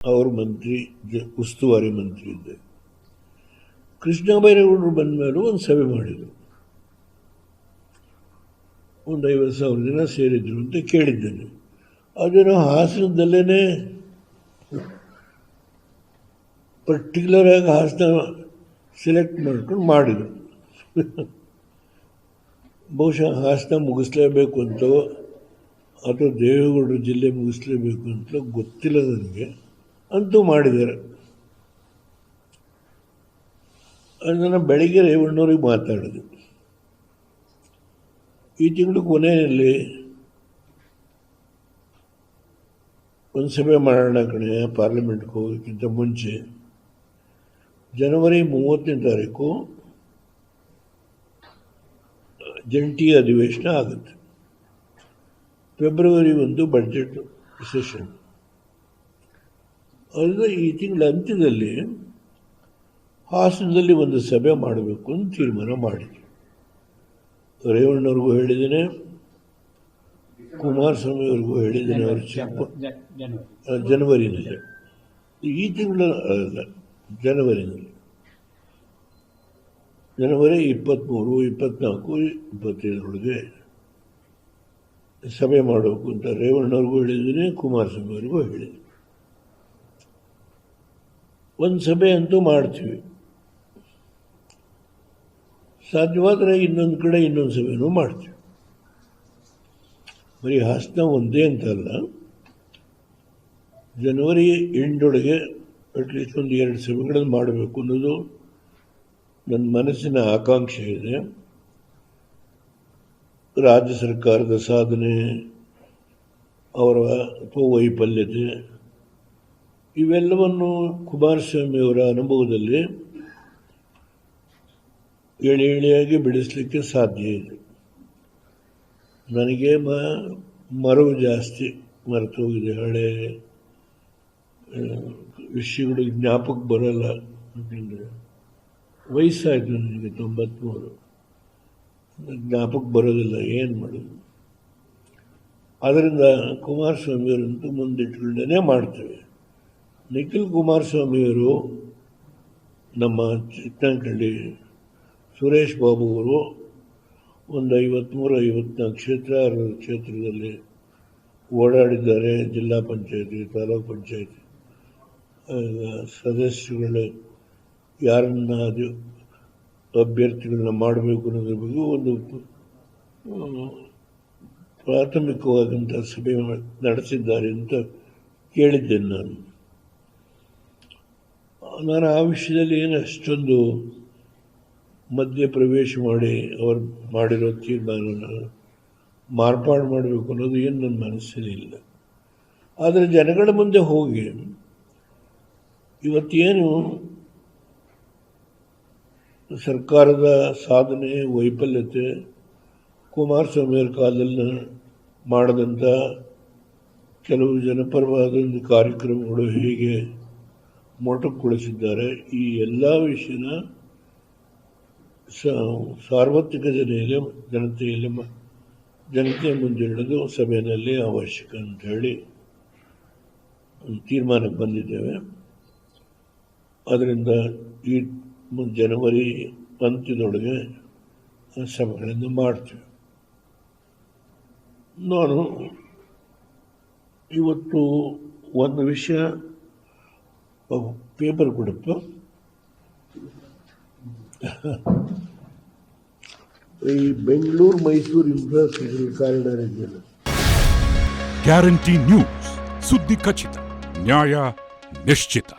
ಅವ್ರ ಮಂತ್ರಿ ಉಸ್ತುವಾರಿ ಮಂತ್ರಿ ಇದ್ದೆ. ಕೃಷ್ಣ ಬೈರೇಗೌಡರು ಬಂದ ಮೇಲೂ ಒಂದು ಸಭೆ ಮಾಡಿದರು. ಒಂದು ಐವತ್ತು ಸಾವಿರ ಜನ ಸೇರಿದ್ರು ಅಂತ ಕೇಳಿದ್ದೇನೆ. ಅದೇನೋ ಹಾಸನದಲ್ಲೇ ಪರ್ಟಿಕ್ಯುಲರ್ ಆಗಿ ಹಾಸನ ಸೆಲೆಕ್ಟ್ ಮಾಡ್ಕೊಂಡು ಮಾಡಿದರು. ಬಹುಶಃ ಹಾಸನ ಮುಗಿಸ್ಲೇಬೇಕು ಅಂತ, ಅಥವಾ ದೇವೇಗೌಡರು ಜಿಲ್ಲೆ ಮುಗಿಸ್ಲೇಬೇಕು ಅಂತ ಗೊತ್ತಿಲ್ಲ ನನಗೆ. ಅಂತೂ ಮಾಡಿದ್ದಾರೆ. ಅದನ್ನು ಬೆಳಿಗ್ಗೆ ರೇವಣ್ಣವ್ರಿಗೆ ಮಾತಾಡಿದೆ ಈ ತಿಂಗಳು ಕೊನೆಯಲ್ಲಿ ಒಂದು ಸಭೆ ಮಾಡೋಣ ಕಣೆ, ಪಾರ್ಲಿಮೆಂಟ್ಗೆ ಹೋಗೋಕ್ಕಿಂತ ಮುಂಚೆ. ಜನವರಿ ಮೂವತ್ತನೇ ತಾರೀಕು ಜಂಟಿ ಅಧಿವೇಶನ ಆಗುತ್ತೆ. ಫೆಬ್ರವರಿ ಒಂದು ಬಜೆಟ್ ಸೆಷನ್ ಅದರಿಂದ ಈ ತಿಂಗಳ ಅಂತ್ಯದಲ್ಲಿ ಹಾಸನದಲ್ಲಿ ಒಂದು ಸಭೆ ಮಾಡಬೇಕು ಅಂತ ತೀರ್ಮಾನ ಮಾಡಿದ್ರು. ರೇವಣ್ಣವ್ರಿಗೂ ಹೇಳಿದ್ದೇನೆ ಕುಮಾರಸ್ವಾಮಿ ಅವ್ರಿಗೂ ಹೇಳಿದ್ದೇನೆ ಅವರು ಚಿಕ್ಕ ಜನವರಿ. ಜನವರಿನಲ್ಲಿ. ಈ ತಿಂಗಳ ಜನವರಿನಲ್ಲಿ. ಜನವರಿ ಇಪ್ಪತ್ತ್ಮೂರು ಇಪ್ಪತ್ನಾಲ್ಕು ಇಪ್ಪತ್ತೈದರೊಳಗೆ ಸಭೆ ಮಾಡಬೇಕು ಅಂತ ರೇವಣ್ಣವ್ರಿಗೂ ಹೇಳಿದ್ದೀನಿ ಕುಮಾರಸ್ವಾಮಿ ಅವ್ರಿಗೂ ಹೇಳಿದ್ದೀನಿ. ಒಂದು ಸಭೆ ಅಂತೂ ಮಾಡ್ತೀವಿ. ಸಾಧ್ಯವಾದರೆ ಇನ್ನೊಂದು ಕಡೆ ಇನ್ನೊಂದು ಸಭೆನೂ ಮಾಡ್ತೀವಿ. ಬರೀ ಹಾಸನ ಒಂದೇ ಅಂತಲ್ಲ ಜನವರಿ ಎಂಟೊಳಗೆ ಅಟ್ಲೀಸ್ಟ್ ಒಂದು ಎರಡು ಸಭೆಗಳನ್ನು ಮಾಡಬೇಕು ಅನ್ನೋದು ನನ್ನ ಮನಸ್ಸಿನ ಆಕಾಂಕ್ಷೆ ಇದೆ. ರಾಜ್ಯ ಸರ್ಕಾರದ ಸಾಧನೆ, ಅವರ ವೈಫಲ್ಯತೆ ಇವೆಲ್ಲವನ್ನು ಕುಮಾರಸ್ವಾಮಿಯವರ ಅನುಭವದಲ್ಲಿ ಎಳೆ ಎಳೆಯಾಗಿ ಬಿಡಿಸಲಿಕ್ಕೆ ಸಾಧ್ಯ ಇದೆ. ನನಗೆ ಮ, ಮರವು ಜಾಸ್ತಿ ಮರೆತು ಹೋಗಿದೆ. ಹಳೆ ವಿಷಯಗಳು ಜ್ಞಾಪಕ ಬರಲ್ಲ ಅಂತಂದರೆ ವಯಸ್ಸಾಯಿತು ನನಗೆ ತೊಂಬತ್ತ್ಮೂರು ಜ್ಞಾಪಕ ಬರೋದಿಲ್ಲ, ಏನು ಮಾಡೋದು? ಆದ್ದರಿಂದ ಕುಮಾರಸ್ವಾಮಿಯವರಂತೂ ಮುಂದಿಟ್ಕೊಂಡೇ ಮಾಡ್ತೇವೆ. ನಿಖಿಲ್ ಕುಮಾರಸ್ವಾಮಿಯವರು ನಮ್ಮ ಚಿಕ್ಕನಹಳ್ಳಿ ಸುರೇಶ್ ಬಾಬು ಅವರು ಒಂದು ಐವತ್ತ್ಮೂರು ಐವತ್ನಾಲ್ಕು ಕ್ಷೇತ್ರ ಕ್ಷೇತ್ರದಲ್ಲಿ ಓಡಾಡಿದ್ದಾರೆ. ಜಿಲ್ಲಾ ಪಂಚಾಯತಿ, ತಾಲೂಕು ಪಂಚಾಯತಿ ಸದಸ್ಯರುಗಳ ಯಾರನ್ನ ಅದು ಅಭ್ಯರ್ಥಿಗಳನ್ನ ಮಾಡಬೇಕು ಅನ್ನೋದ್ರ ಬಗ್ಗೆ ಒಂದು ಪ್ರಾಥಮಿಕವಾದಂಥ ಸಭೆ ನಡೆಸಿದ್ದಾರೆ ಅಂತ ಕೇಳಿದ್ದೇನೆ ನಾನು. ನಾನು ಆ ವಿಷಯದಲ್ಲಿ ಏನು ಅಷ್ಟೊಂದು ಮಧ್ಯೆ ಪ್ರವೇಶ ಮಾಡಿ ಅವರು ಮಾಡಿರೋ ತೀರ್ಮಾನನ ಮಾರ್ಪಾಡು ಮಾಡಬೇಕು ಅನ್ನೋದು ಏನು ನನ್ನ ಮನಸ್ಸಲ್ಲಿ ಇಲ್ಲ. ಆದರೆ ಜನಗಳ ಮುಂದೆ ಹೋಗಿ ಇವತ್ತೇನು ಸರ್ಕಾರದ ಸಾಧನೆ, ವೈಫಲ್ಯತೆ, ಕುಮಾರಸ್ವಾಮಿಯವರ ಕಾಲದಲ್ಲಿ ಮಾಡಿದಂಥ ಕೆಲವು ಜನಪರವಾದ ಕಾರ್ಯಕ್ರಮಗಳು ಹೇಗೆ ಮೊಟಕುಗೊಳಿಸಿದ್ದಾರೆ. ಈ ಎಲ್ಲ ವಿಷಯನ ಸಾರ್ವತ್ರಿಕ ಜನೆಯಲ್ಲಿ ಜನತೆಯಲ್ಲಿ ಜನತೆ ಜನತೆಯ ಮುಂದೆ ಇಡೋದು ಸಭೆಯಲ್ಲಿ ಅವಶ್ಯಕ ಅಂತ ಹೇಳಿ ತೀರ್ಮಾನಕ್ಕೆ ಬಂದಿದ್ದೇವೆ. ಅದರಿಂದ ಈ ಜನವರಿ ಅಂತ್ಯದೊಳಗೆ ಸಭೆಗಳನ್ನು ಮಾಡ್ತೀವಿ. ನಾನು ಇವತ್ತು ಒಂದು ವಿಷಯ ಪೇಪರ್ ಕೊಡಪ್ಪ ಈ ಬೆಂಗಳೂರು ಮೈಸೂರು ಇನ್ಫ್ರಾಸ್ಟ್ರಕ್ಚರ್ ಕಾರಿಡಾರ್ ಇದೆಯಲ್ಲ ಗ್ಯಾರಂಟಿ ನ್ಯೂಸ್ ಸುದ್ದಿ ಖಚಿತ ನ್ಯಾಯ ನಿಶ್ಚಿತ